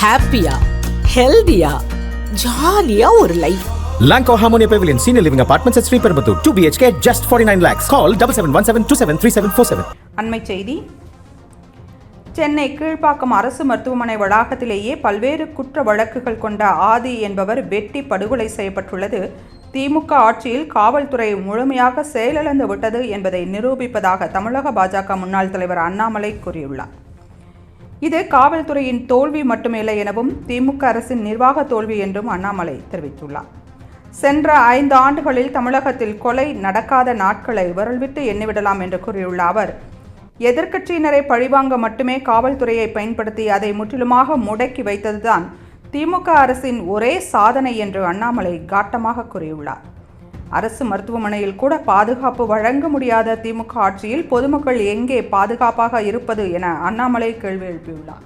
ஹாப்பியா ஹெல்தியா ஜாலியா ஒரு life Lanco Harmonia Pavilion, Senior Living Apartments at Sri Perambuttur, 2 BHK, just 49 lakhs. Call 7717273747. அண்மைச் செய்தி. சென்னை கீழ்ப்பாக்கம் அரசு மருத்துவமனை வளாகத்திலேயே பல்வேறு குற்ற வழக்குகள் கொண்ட ஆதி என்பவர் வெட்டி படுகொலை செய்யப்பட்டுள்ளது. திமுக ஆட்சியில் காவல்துறை முழுமையாக செயலிழந்து விட்டது என்பதை நிரூபிப்பதாக தமிழக பாஜக முன்னாள் தலைவர் அண்ணாமலை கூறியுள்ளார். இது காவல்துறையின் தோல்வி மட்டுமில்லை எனவும் திமுக அரசின் நிர்வாக தோல்வி என்றும் அண்ணாமலை தெரிவித்துள்ளார். சென்ற ஐந்து ஆண்டுகளில் தமிழகத்தில் கொலை நடக்காத நாட்களை விரல்விட்டு எண்ணிவிடலாம் என்று கூறியுள்ள அவர் எதிர்க்கட்சியினரை பழிவாங்க மட்டுமே காவல்துறையை பயன்படுத்தி அதை முற்றிலுமாக முடக்கி வைத்ததுதான் திமுக அரசின் ஒரே சாதனை என்று அண்ணாமலை காட்டமாக கூறியுள்ளார். அரசு மருத்துவமனையில் கூட பாதுகாப்பு வழங்க முடியாத திமுக ஆட்சியில் பொதுமக்கள் எங்கே பாதுகாப்பாக இருப்பது என அண்ணாமலை கேள்வி எழுப்பியுள்ளார்.